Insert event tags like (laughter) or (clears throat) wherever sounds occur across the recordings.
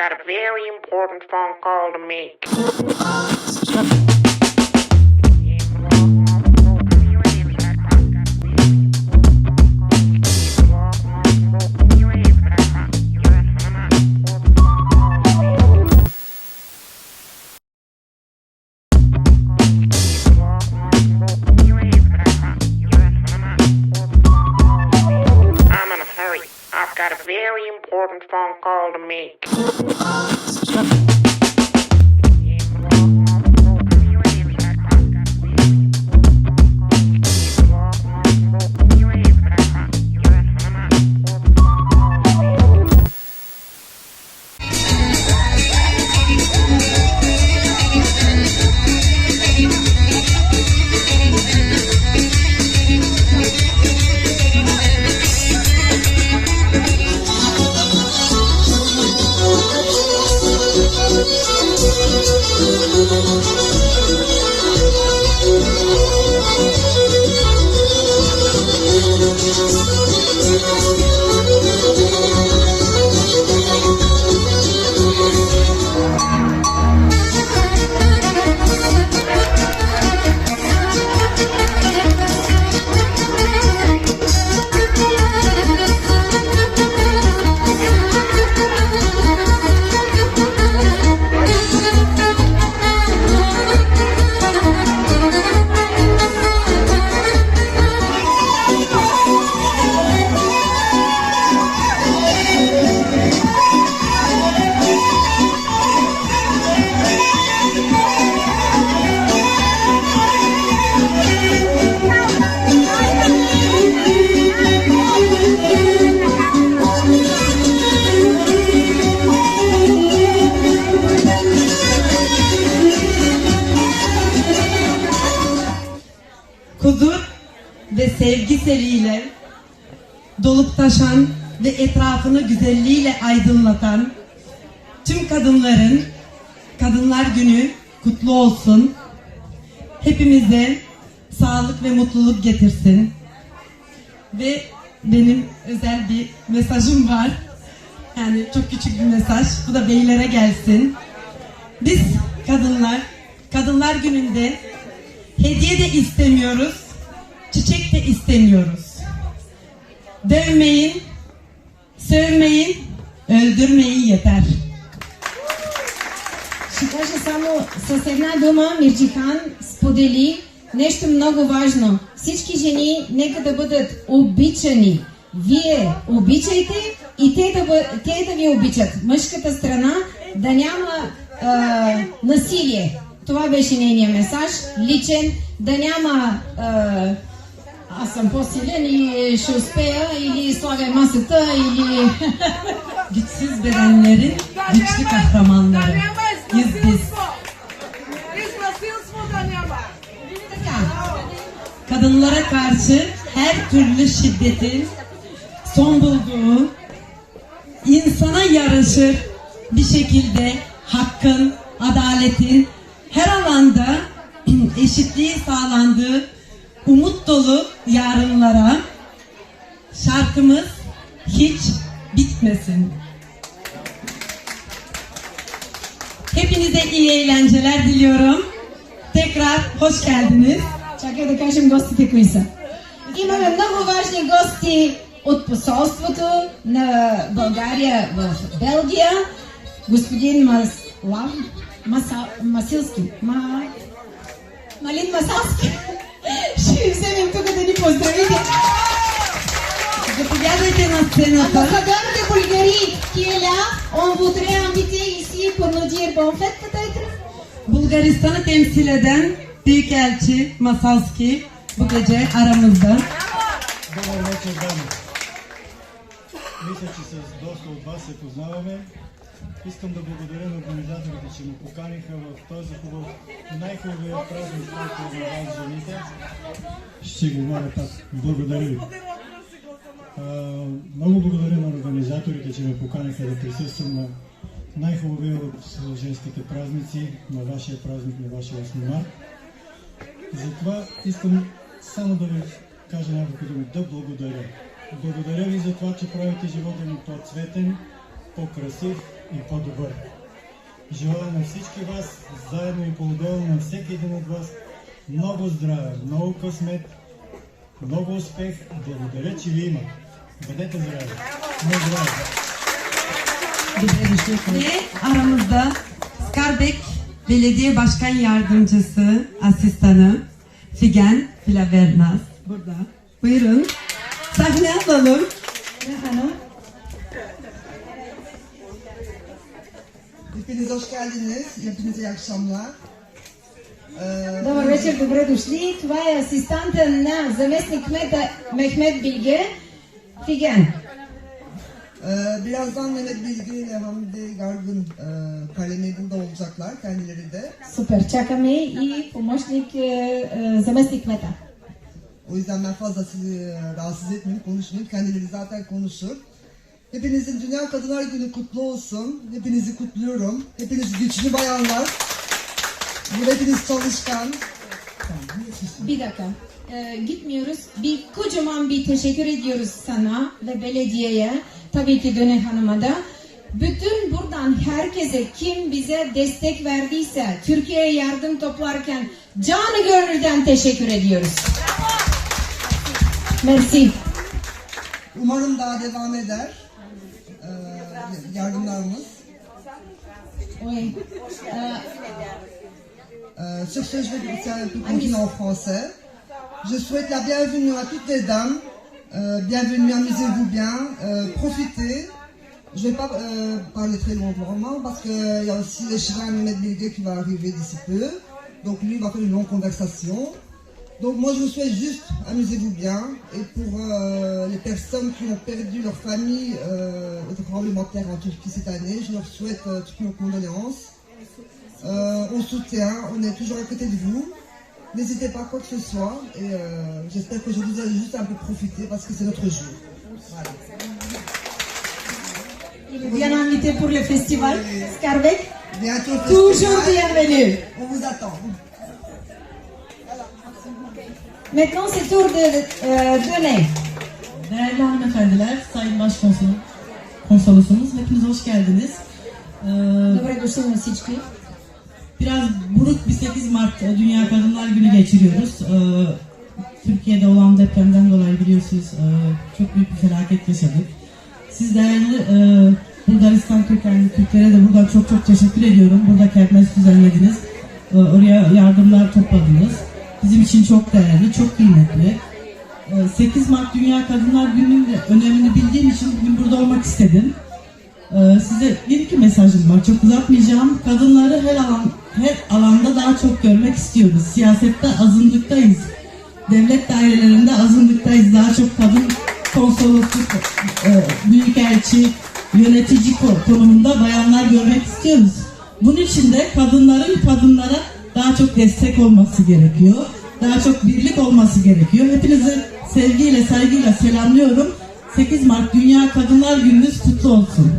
got a very important phone call to make. (laughs) call to make. Kadınlar Günü kutlu olsun. Hepimize sağlık ve mutluluk getirsin. Ve benim özel bir mesajım var. Yani çok küçük bir mesaj. Bu da beylere gelsin. Biz kadınlar, Kadınlar Günü'nde hediye de istemiyoruz, çiçek de istemiyoruz. Dövmeyin, sövmeyin, öldürmeyin yeter. Ще кажа само с една дума, Мирджихан сподели нещо много важно. Всички жени нека да бъдат обичани. Вие обичайте и те да, те да ви обичат. Мъжката страна да няма а, насилие. Това беше нейният месаж. Личен, да няма а, аз съм по-силен и ще успея или слагай масата или Güçsüz bedenlerin güçlü kahramanları. Biz biz. Kadınlara karşı her türlü şiddetin son bulduğu, insana yaraşır bir şekilde hakkın, adaletin her alanda (clears throat) eşitliği sağlandığı umut dolu yarınlara şarkımız hiç bitmesin. Hepinize iyi eğlenceler diliyorum. Tekrar hoş geldiniz. Чакай да кажем гостите кои са. Имаме много важни гости от посолството на България в Белгия. Господин Маслав Маса, Масилски. Ма... Малин Масалски. Ще ви вземем тук да ни поздравите. Заповядайте на сцената. Là, on voudrait inviter ici pour nous dire bonne fête peut-être. Bulgaristan'ı temsil eden Büyükelçi Masalski bu gece aramızda. Добър вечер, дами! Мисля, че с доста от вас се познаваме. Искам да благодаря на организаторите, че ме поканиха в този хубав, най-хубавия празник, който е вас, жените. Ще си говоря пак. Благодаря ви. Много благодаря на организаторите, че ме поканиха да присъствам на най-хубавия от женските празници, на вашия празник, на вашия 8 март. Затова искам само да ви кажа няколко думи. Да благодаря. Благодаря ви за това, че правите живота ми по-цветен, по-красив, и по-добър. Желая на всички вас, заедно и по-отделно на всеки един от вас, много здраве, много късмет, много успех. Благодаря, че ви има. Бъдете здрави. Много здраве. Ve aramızda Skarbek Belediye Başkan Yardımcısı, asistanı Figen Filavernaz burada. Buyurun. Sahne alalım. Hanım. Hepiniz hoş geldiniz. Hepinize iyi akşamlar. Ee, Добър вечер, добре дошли. Това е асистанта на заместник кмета Мехмет Билге, Фиген. e, birazdan Mehmet Bilgi ile Hamdi Gargın e, kalemi burada olacaklar kendileri de. Супер, чакаме и помощник е, е, заместник кмета. O yüzden ben fazla sizi e, rahatsız etmeyeyim, konuşmayayım. Kendileri zaten konuşur. Hepinizin Dünya Kadınlar Günü kutlu olsun. Hepinizi kutluyorum. Hepiniz güçlü bayanlar. Bu hepiniz çalışkan. Bir dakika. Ee, gitmiyoruz. Bir kocaman bir teşekkür ediyoruz sana ve belediyeye. Tabii ki Döne Hanım'a da. Bütün buradan herkese kim bize destek verdiyse Türkiye'ye yardım toplarken canı gönülden teşekkür ediyoruz. Merci. Umarım daha devam eder. Ee, yardımlarımız. Oui. Euh, sur ce, je vais c'est un peu continuer en français. Je souhaite la bienvenue à toutes les dames. Euh, bienvenue, amusez-vous bien, euh, profitez. Je vais pas euh, parler très longuement parce qu'il y a aussi l'échevin Mehmet Bilge qui va arriver d'ici peu. Donc lui il va faire une longue conversation. Donc moi je vous souhaite juste amusez-vous bien. Et pour les personnes qui ont perdu leur famille au tremblement de en Turquie cette année, je leur souhaite toutes nos condoléances. On soutient, on est toujours à côté de vous. N'hésitez pas quoi que ce soit et euh, j'espère qu'aujourd'hui vous allez juste un peu profiter parce que c'est notre jour. Voilà. il est bien invité pour le festival. Skarbek, Bientôt au toujours festival. bienvenue. On vous attend. Maintenant c'est tour de euh, Döne. Değerli hanımefendiler, Sayın Başkonsolum, konsolosumuz, hepiniz hoş geldiniz. Ee, Добре дошли на всички. biraz buruk bir 8 Mart e, Dünya Kadınlar Günü geçiriyoruz. Ee, Türkiye'de olan depremden dolayı biliyorsunuz e, çok büyük bir felaket yaşadık. Siz değerli e, Bulgaristan kökenli Türklere de buradan çok çok teşekkür ediyorum. Burada kermes düzenlediniz. Oraya yardımlar topladınız. Bizim için çok değerli, çok kıymetli. Ee, 8 Mart Dünya Kadınlar Günü'nün önemini bildiğim için bugün burada olmak istedim. Size bir iki mesajım var. Çok uzatmayacağım. Kadınları her alan her alanda daha çok görmek istiyoruz. Siyasette azınlıktayız. Devlet dairelerinde azınlıktayız. Daha çok kadın konsolosluk, e, büyükelçi, yönetici konumunda bayanlar görmek istiyoruz. Bunun için de kadınların kadınlara daha çok destek olması gerekiyor. Daha çok birlik olması gerekiyor. Hepinizi sevgiyle, saygıyla selamlıyorum. 8 Mart Dünya Kadınlar Gününüz kutlu olsun.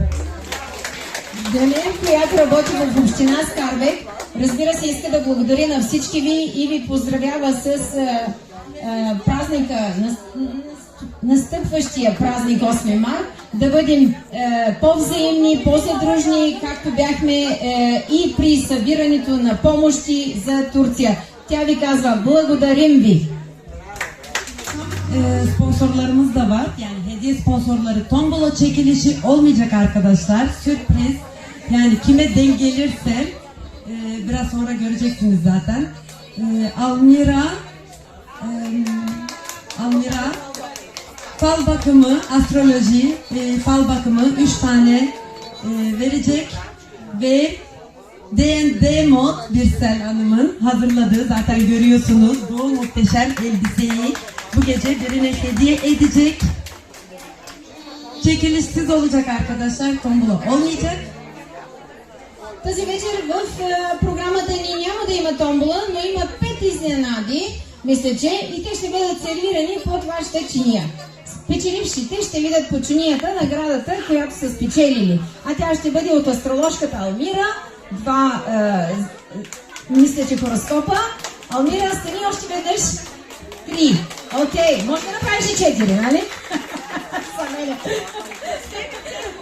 Dönem tiyatro botumuzu Şinas Karvek разбира се, иска да благодаря на всички ви и ви поздравява с а, а, празника, нас- настъпващия празник 8 март, да бъдем а, по-взаимни, по-съдружни, както бяхме а, и при събирането на помощи за Турция. Тя ви казва, благодарим ви. Ee, sponsorlarımız da var. Yani hediye sponsorları tombola çekilişi olmayacak arkadaşlar. Sürpriz. Yani kime denk gelirse e, biraz sonra göreceksiniz zaten. E, Almira e, Almira fal bakımı, astroloji, e, fal bakımı 3 tane e, verecek ve D&D mod Birsel Hanım'ın hazırladığı zaten görüyorsunuz bu muhteşem elbiseyi bu gece birine hediye edecek. Çekilişsiz olacak arkadaşlar. Tombula olmayacak. Тази вечер в програмата ни няма да има томбола, но има пет изненади, мисля, че и те ще бъдат сервирани под вашата чиния. Печелившите ще видят по чинията наградата, която са спечелили. А тя ще бъде от астрологката Алмира, два, е, мисля, че хороскопа. Алмира, стани още веднъж. Три. Окей, може да направиш и четири, нали? (laughs) За мене.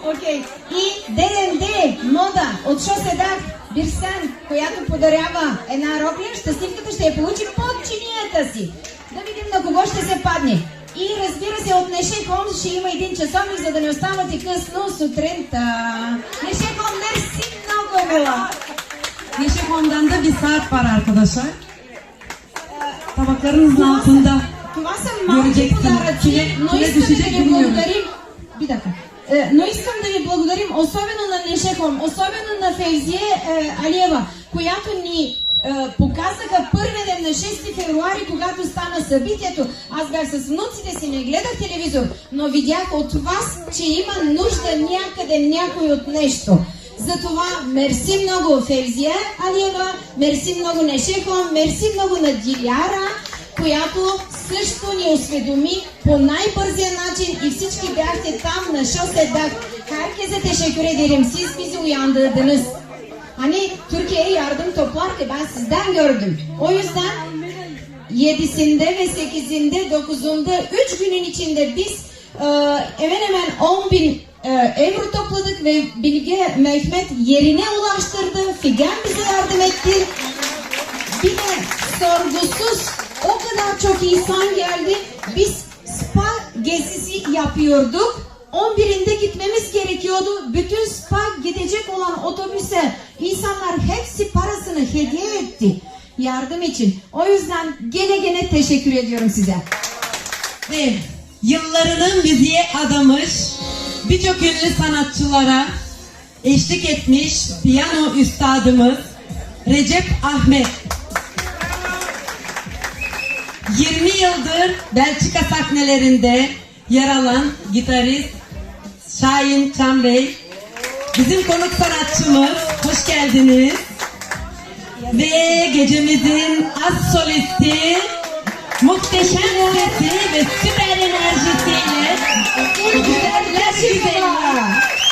Окей. И ДНД, мода от Шоседак, Бирсен, която подарява една рокля, щастливката ще я получи под чинията си. Да видим на кого ще се падне. И разбира се, от Неше Холмс ще има един часовник, за да не оставате късно сутринта. Неше Холмс, мерси много, мила. Neşe Kom'dan da bir saat var arkadaşlar. Tabaklarınızın altında. Това са малки Göreceksin. подаръци, Kime- но kime искам да düşecek ви bilmiyorum. благодарим. Bir dakika. Е, Но искам да ви благодарим, особено на Нешехом, особено на Февзие е, Алиева, която ни е, показаха първия ден на 6 февруари, когато стана събитието. Аз бях с внуците си, не гледах телевизор, но видях от вас, че има нужда някъде някой от нещо. Затова мерси много Февзия Алиева, мерси много Нешехом, мерси много на Диляра, която също ни осведоmi по най-бързия naчин и всички бяхте там на Şosedak. Herkese teşekkür ederim. Siz bizi uyandırdınız. Hani Türkiye'ye yardım toplarken ben sizden gördüm. O yüzden 7'sinde ve 8'inde 9'unda 3 günün içinde biz e, hemen hemen 10 bin e, euro topladık ve Bilge Mehmet yerine ulaştırdı. Figen bize yardım etti. Bir de sorgusuz o kadar çok insan geldi. Biz spa gezisi yapıyorduk. 11'inde gitmemiz gerekiyordu. Bütün spa gidecek olan otobüse insanlar hepsi parasını hediye etti. Yardım için. O yüzden gene gene teşekkür ediyorum size. Ve yıllarını müziğe adamış, birçok ünlü sanatçılara eşlik etmiş piyano üstadımız Recep Ahmet. 20 yıldır Belçika sahnelerinde yer alan gitarist Şahin Çam Bey. Bizim konuk sanatçımız. Hoş geldiniz. Ve gecemizin az solisti muhteşem sesi ve süper enerjisiyle güzeller güzeli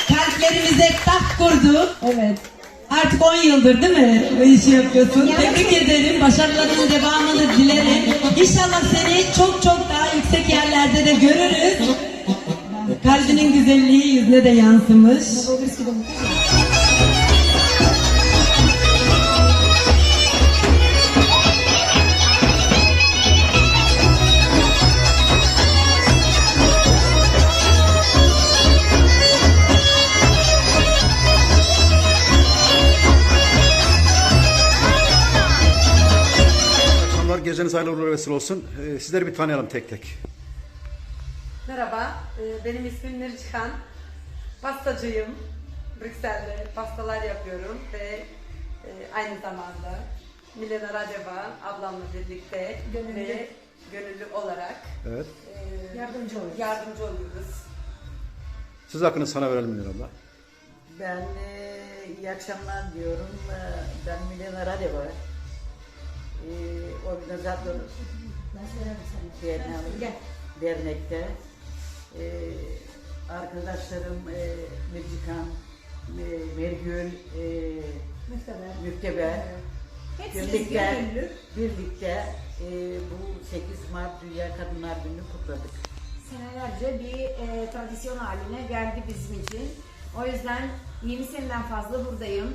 kalplerimize tak kurdu. Evet. Artık 10 yıldır değil mi işi yapıyorsun? Tebrik ederim. Başarıların devamını dilerim. İnşallah seni çok çok daha yüksek yerlerde de görürüz. Kalbinin güzelliği yüzüne de yansımış. Geceniz hayırlı uğurlu vesile olsun. Ee, sizleri bir tanıyalım tek tek. Merhaba, e, benim ismim Nurcihan. Pastacıyım. Brüksel'de pastalar yapıyorum ve e, aynı zamanda Milena Radeva ablamla birlikte ve gönüllü olarak Evet. e, yardımcı oluyoruz. Yardımcı oluyoruz. Siz hakkını sana verelim Münir abla. Ben e, iyi akşamlar diyorum. E, Ben Milena Radeva. E, organizatör dernekte. E, arkadaşlarım e, Mircikan, e, Mergül, e, Mükteber. Birlikte, birlikte e, bu 8 Mart Dünya Kadınlar Günü kutladık. senelerce bir e, tradisyon haline geldi bizim için. O yüzden 20 seneden fazla buradayım.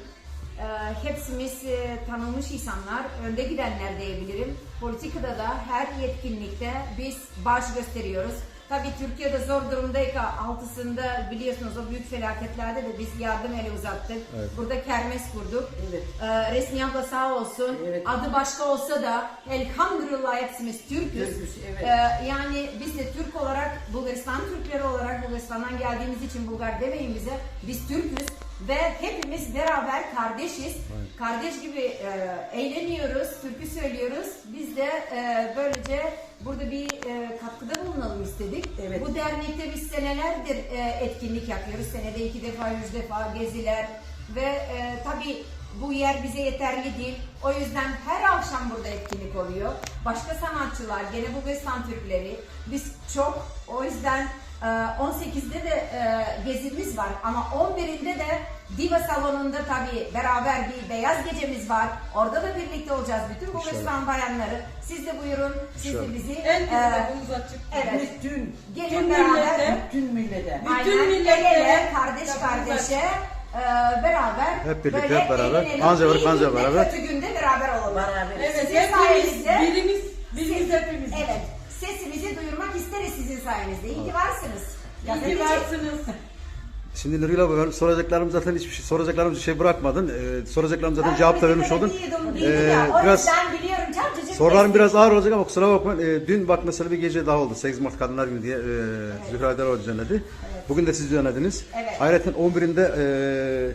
E, hepsimiz e, tanınmış insanlar, önde gidenler diyebilirim. Politikada da her yetkinlikte biz baş gösteriyoruz. Tabii Türkiye'de zor durumdayken altısında biliyorsunuz o büyük felaketlerde de biz yardım eli uzattık. Burada kermes kurduk. Evet. E, Resmi abla sağ olsun. Evet. Adı başka olsa da elhamdülillah hepsimiz Türk'üz. Türk'üz, evet. E, yani biz de Türk olarak Bulgaristan Türkleri olarak Bulgaristan'dan geldiğimiz için Bulgar demeyin bize. Biz Türk'üz ve hepimiz beraber kardeşiz. Kardeş gibi e, eğleniyoruz, türkü söylüyoruz. Biz de e, böylece burada bir e, katkıda bulunalım istedik. Evet. Bu dernekte biz senelerdir e, etkinlik yapıyoruz. Senede iki defa, üç defa geziler ve e, tabii bu yer bize yeterli değil. O yüzden her akşam burada etkinlik oluyor. Başka sanatçılar, gene Bulgaristan Türkleri. Biz çok o yüzden e, 18'de de e, gezimiz var ama 11'inde de Diva Salonu'nda tabii beraber bir beyaz gecemiz var. Orada da birlikte olacağız bütün Bulgaristan bayanları. Siz de buyurun, siz de bizi Herkese e, açık. evet. Bütün, Gelin bütün beraber. millete. Bütün millete. Aynen, millete el ele, kardeş kapımız kardeşe e, beraber Hep birlikte, böyle hep beraber. el ele, var, iyi kanca günde, beraber. Kötü günde beraber olalım. Beraber. Evet, sizin hepimiz, sayenizde. birimiz, birimiz Ses- hepimiz. Evet, sesimizi duyurmak isteriz sizin sayenizde. İyi ki varsınız. İyi ki Gazeteci. varsınız. Şimdi Nurgül abi ben soracaklarım zaten hiçbir şey soracaklarımız şey bırakmadın. Ee, soracaklarım zaten cevap da vermiş oldun. Ee, biraz sorularım biraz ağır olacak ama kusura bakmayın. Ee, dün bak mesela bir gece daha oldu. 8 Mart Kadınlar Günü diye e, Zühre Aydar düzenledi. Bugün de siz düzenlediniz. Evet. Ayrıca 11'inde e,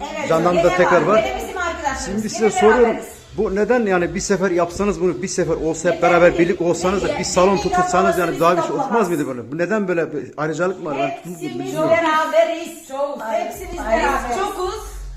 Evet, Candan'da gene tekrar var. Arkadaşlarımız. Şimdi size soruyorum. beraberiz. Bu neden yani bir sefer yapsanız bunu bir sefer olsa hep beraber birlik olsanız da bir salon tutulsanız yani daha bir şey olmaz mıydı böyle? Bu neden böyle bir ayrıcalık mı var? Ben Hepsimiz beraberiz. Çok. Hepsimiz beraberiz. Çokuz.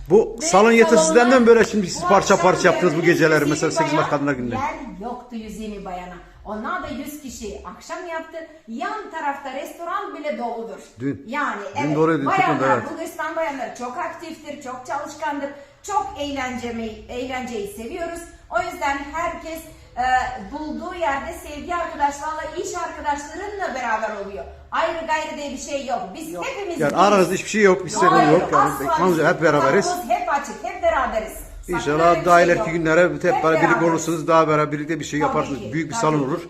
Bu Ve salon yetersizliğinden böyle şimdi siz parça parça yaptınız bu geceleri 120 mesela 8 Mart Kadınlar Günü'nde. Yer yoktu 120 bayana. Onlar da 100 kişi akşam yaptı. Yan tarafta restoran bile doludur. Dün. Yani Dün evet. doluydu, bayanlar, evet. Bulgaristan bayanları çok aktiftir, çok çalışkandır. Çok eğlencemi, eğlenceyi seviyoruz. O yüzden herkes e, bulduğu yerde sevgi arkadaşlarla, iş arkadaşlarıyla beraber oluyor. Ayrı gayrı diye bir şey yok. Biz hepimiz Yani aranızda hiçbir şey yok, bir sorun yok. Yani asla hep beraberiz. Kapımız hep açık, hep beraberiz. İnşallah daha ileriki günlere hep beraber birlikte olursunuz, daha beraber birlikte bir şey Tabii yaparsınız. ki, Büyük bir tabii salon ki. olur.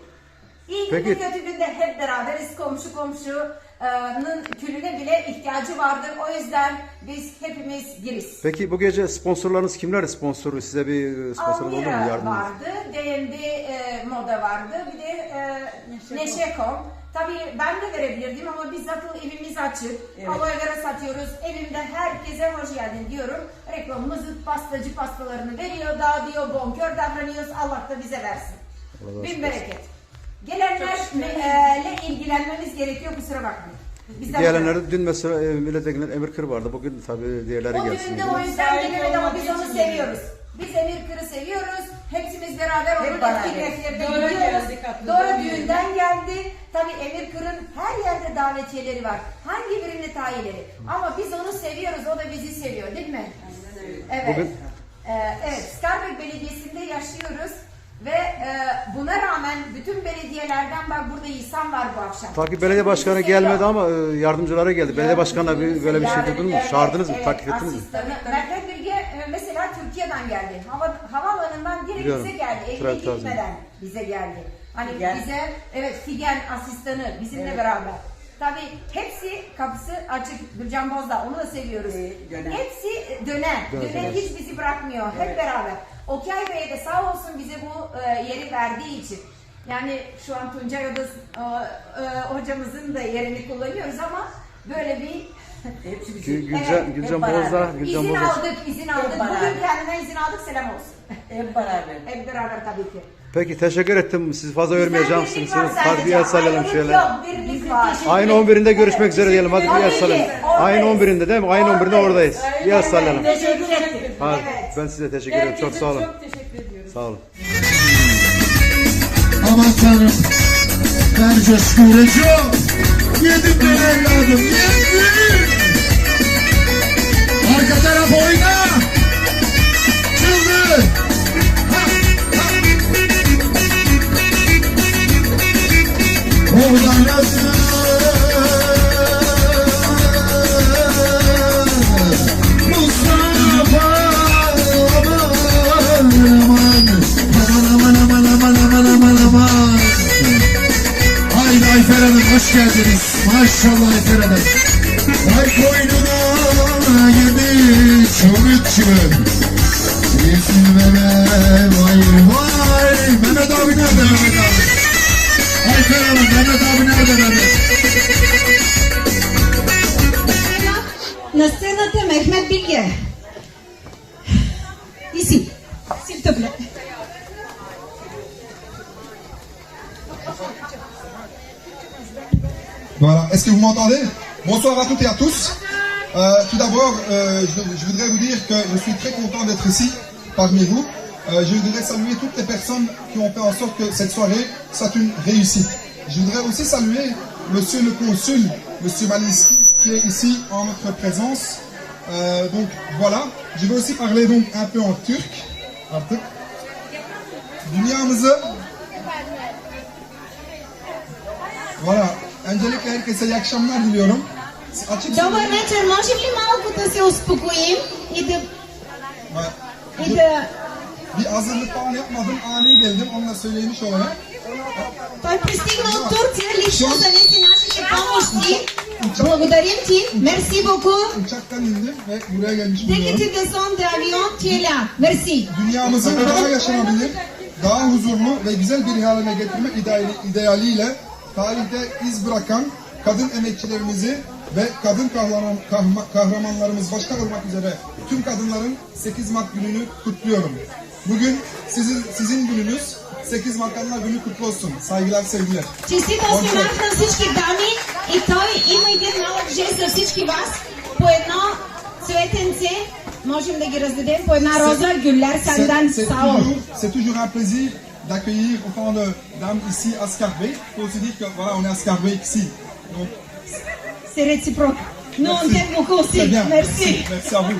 İyi Peki. günde kötü günde hep beraberiz. Komşu komşunun külüne bile ihtiyacı vardır. O yüzden biz hepimiz biriz. Peki bu gece sponsorlarınız kimler sponsoru? Size bir sponsor oldu mu Almira yardımcı? vardı, DMD e, Moda vardı, bir de e, Neşekom. Tabii ben de verebilirdim ama biz zaten evimiz açık. Evet. Vera satıyoruz. Evimde herkese hoş geldin diyorum. Reklamımızı pastacı pastalarını veriyor, dağıtıyor, bonkör davranıyoruz. Allah da bize versin. Bin bereket. Gelenlerle ilgilenmemiz gerekiyor kusura bakmayın. Bizden Diğerlerde dün mesela e, milletvekilinden Emir Kır vardı. Bugün tabii diğerleri o gelsin. düğünde diye. o yüzden gelemedi ama biz onu seviyoruz. Biz Emir Kır'ı seviyoruz. Hepsimiz beraber onun beraber. etkinliklerde Doğru gidiyoruz. geldik, haklı, Doğru doğru düğünden geldi. Tabii Emir Kır'ın her yerde davetiyeleri var. Hangi birinde tayileri. Ama biz onu seviyoruz. O da bizi seviyor değil mi? Evet. Bugün- Ee, evet. Skarbek Belediyesi'nde yaşıyoruz. Ve e, buna rağmen bütün belediyelerden bak burada insan var bu akşam. Takip belediye başkanı Bizi seviyor. gelmedi ama e, yardımcıları geldi. Belediye başkanına bir, böyle bir şey duydun mu? evet, Çağırdınız mı? Takip ettiniz mi? asistanı. Merkez Bilge e, mesela Türkiye'den geldi. Hava, havaalanından direkt Biliyorum. bize geldi. Evine Trafik tazminatı. gitmeden bize geldi. Hani Figen. bize evet Figen asistanı bizimle beraber. Tabii hepsi kapısı açık. Gülcan Bozda onu da seviyoruz. Ee. Hepsi döner. Döner, Döner evet. hiç bizi bırakmıyor. Hep beraber. Okay Bey de sağ olsun bize bu e, yeri verdiği için. Yani şu an Tuncay Odası e, e, hocamızın da yerini kullanıyoruz ama böyle bir Hepsi Gül- (laughs) bizim. Gülcan, Evet, Gülcan hep beraber. Bozdağ, Gülcan izin Bozdağ. aldık, izin aldık. Beraber. Bugün kendine izin aldık, selam olsun. (laughs) Hep beraber. Hep beraber tabii ki. Peki teşekkür ettim. Sizi fazla yormayacağım. Siz var hadi bir sallayalım şöyle. Ayın 11'inde görüşmek üzere diyelim. Hadi bir sallayalım. Ayın 11'inde değil mi? Ayın 11'inde oradayız. Bir sallayalım. Teşekkür ettim. Hadi, Evet. ben size teşekkür ederim. Çok sağ olun. Çok teşekkür ediyoruz. Sağ olun. Aman tanrım. Ver coşkuyla çok. Yedim ben evladım. Yedim. Arka taraf oyna. Ayfer Hanım hoş geldiniz. Maşallah Ayfer Hanım. Ay koynuna girdi çömükçü. Yesin bebe vay vay. Mehmet abi nerede Mehmet abi? Ayfer Hanım Mehmet abi nerede Mehmet? На сцената Мехмет Билге. Ici, s'il te plaît. Voilà, est-ce que vous m'entendez Bonsoir à toutes et à tous. Euh, tout d'abord, euh, je, je voudrais vous dire que je suis très content d'être ici parmi vous. Euh, je voudrais saluer toutes les personnes qui ont fait en sorte que cette soirée soit une réussite. Je voudrais aussi saluer Monsieur le consul, Monsieur Maliski, qui est ici en notre présence. Euh, donc voilà, je vais aussi parler donc un peu en turc. Artık. Dünyamızı Voilà. Öncelikle herkese iyi akşamlar diliyorum. Açık Добър söyleyeyim. вечер, можем ли малко да се успокоим и да, Ouais. и да... Bir hazırlık falan yapmadım. Ani geldim. Onu da söylemiş olarak. Той пристигна от Турция, лично занеси нашите помощи. Благодарим ти, мерси боку. Uçaktan indim ve buraya gelmiş Dès que tu bulunuyorum. descends de l'avion, tu es là. Merci. Dünyamızı daha yaşanabilir, daha huzurlu ve güzel bir haline getirme ideali, idealiyle tarihte iz bırakan kadın emekçilerimizi ve kadın kahraman, kahma- kahramanlarımız başta olmak üzere tüm kadınların 8 Mart gününü kutluyorum. Bugün sizin sizin gününüz 8 Mart Kadınlar Günü kutlu olsun. Saygılar, sevgiler. Честит 8 март на всички дами и той има един малък жест за всички вас. По едно цветенце можем да ги раздадем по една роза, гюллер, C'est сандан, c'est сао. toujours, c'est toujours un plaisir d'accueillir autant de dames ici à Scarbeck. Il faut aussi dire que voilà, on est à Scarbeck ici. Donc, C'est réciproque. Nous on merci. t'aime beaucoup aussi. Très bien. Merci. Merci à vous.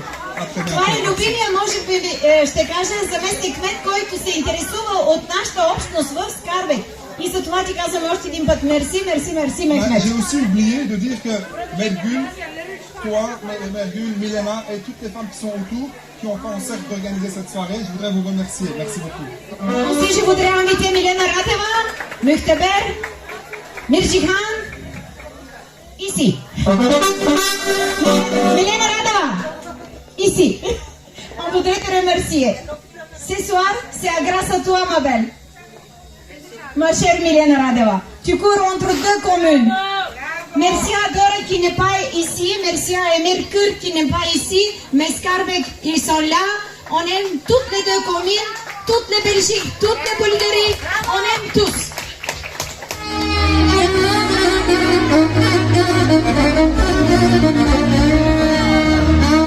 Това е любимия, може би, ви- е, ще кажа, заместник кмет, който се интересува от нашата общност в Скарбек. И за това ти казвам още един път мерси, мерси, мерси, Mais Мехмет. J'ai aussi oublié de dire que Mergul, toi, Mergul, Milena et toutes les femmes qui sont autour, qui ont fait en sorte d'organiser cette soirée, je voudrais vous remercier. Merci beaucoup. Aussi, je voudrais inviter Milena Rateva, Mukteber, Mirjihan, ici. Milena Radeva, ici. On voudrait te remercier. Ce soir, c'est grâce à toi, ma belle. Ma chère Milena Radeva. Tu cours entre deux communes. Merci à Dora qui n'est pas ici. Merci à Mercure qui n'est pas ici. Mais Skarbek, ils sont là. On aime toutes les deux communes, toutes les Belgiques, toutes les Bulgaries. On aime tous.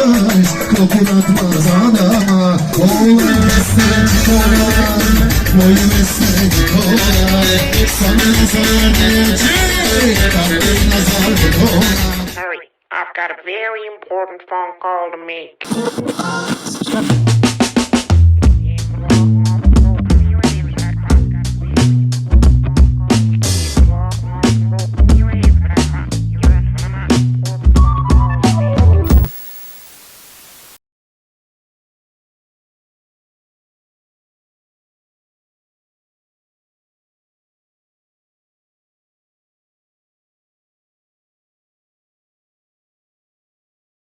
atmış adama Oğlan kolay Boyun kolay söyleyecek kolay I've got a very important phone call to make.